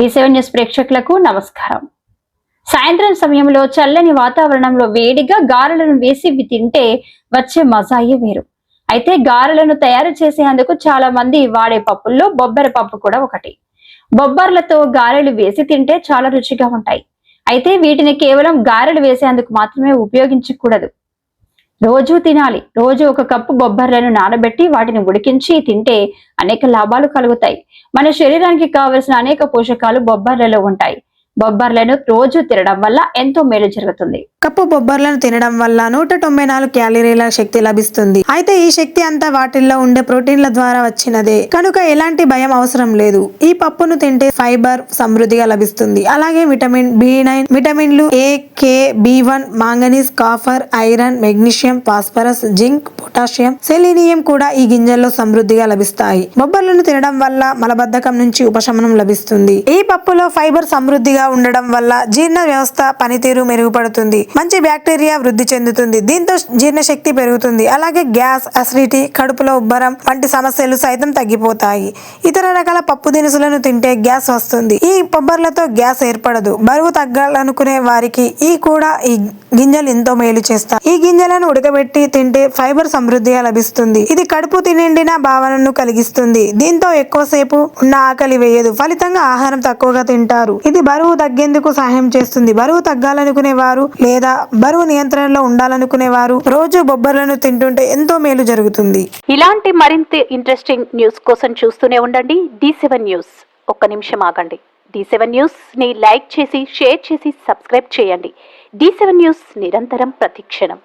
D seven news ప్రేక్షకులకు నమస్కారం. సాయంత్రం సమయంలో చల్లని వాతావరణంలో వేడిగా గారెలను వేసి తింటే వచ్చే మజాయే వేరు. అయితే గారెలను తయారు చేసేందుకు చాలా మంది వాడే పప్పుల్లో బొబ్బర పప్పు కూడా ఒకటి. బొబ్బర్లతో గారెలు వేసి తింటే చాలా రుచిగా ఉంటాయి. అయితే వీటిని కేవలం గారెలు వేసేందుకు మాత్రమే ఉపయోగించకూడదు. రోజు తినాలి. రోజు ఒక కప్పు బొబ్బర్లను నానబెట్టి వాటిని ఉడికించి తింటే అనేక లాభాలు కలుగుతాయి. మన శరీరానికి కావలసిన అనేక పోషకాలు బొబ్బర్లలో ఉంటాయి. బొబ్బర్లను రోజు తినడం వల్ల ఎంతో మేలు జరుగుతుంది. కప్పు బొబ్బర్లను తినడం వల్ల నూట తొంభై నాలుగు క్యాలరీల శక్తి లభిస్తుంది. అయితే ఈ శక్తి అంతా వాటిల్లో ఉండే ప్రోటీన్ల ద్వారా వచ్చినదే. కనుక ఎలాంటి భయం అవసరం లేదు. ఈ పప్పును తింటే ఫైబర్ సమృద్ధిగా లభిస్తుంది. అలాగే విటమిన్ బి నైన్ విటమిన్లు A K B one manganese copper iron magnesium phosphorus zinc potassium selenium కూడా ఈ గింజల్లో సమృద్ధిగా లభిస్తాయి. బొబ్బర్లను తినడం వల్ల మలబద్ధకం నుంచి ఉపశమనం లభిస్తుంది. ఈ పప్పులో ఫైబర్ సమృద్ధిగా ఉండడం వల్ల జీర్ణ వ్యవస్థ పనితీరు మెరుగుపడుతుంది. మంచి బ్యాక్టీరియా వృద్ధి చెందుతుంది. దీంతో జీర్ణశక్తి పెరుగుతుంది. అలాగే గ్యాస్ అసిడిటీ కడుపులో ఉబ్బరం వంటి సమస్యలు సైతం తగ్గిపోతాయి. ఇతర రకాల పప్పు దినుసులను తింటే గ్యాస్ వస్తుంది. ఈ బొబ్బర్లతో గ్యాస్ ఏర్పడదు. బరువు తగ్గాలనుకునే వారికి ఈ కూడా ఈ గింజలు ఎంతో మేలు చేస్తాయి. ఈ గింజలను ఉడకబెట్టి తింటే ఫైబర్ సమృద్ధిగా లభిస్తుంది. ఇది కడుపు తినిండిన భావనను కలిగిస్తుంది. దీంతో ఎక్కువసేపు ఉన్న ఆకలి వేయదు. ఫలితంగా ఆహారం తక్కువగా తింటారు. ఇది బరువు తగ్గేందుకు సహాయం చేస్తుంది. బరువు తగ్గాలనుకునే వారు లేదా బరువు నియంత్రణలో ఉండాలనుకునే వారు రోజు బొబ్బర్లను తింటుంటే ఎంతో మేలు జరుగుతుంది. ఇలాంటి మరింత ఇంట్రెస్టింగ్ న్యూస్ కోసం చూస్తూనే ఉండండి. డి సెవెన్ న్యూస్ ఒక్క నిమిషం ఆగండి. డి సెవెన్ న్యూస్ని లైక్ చేసి షేర్ చేసి సబ్స్క్రైబ్ చేయండి. డి సెవెన్ న్యూస్ నిరంతరం ప్రతిక్షణం.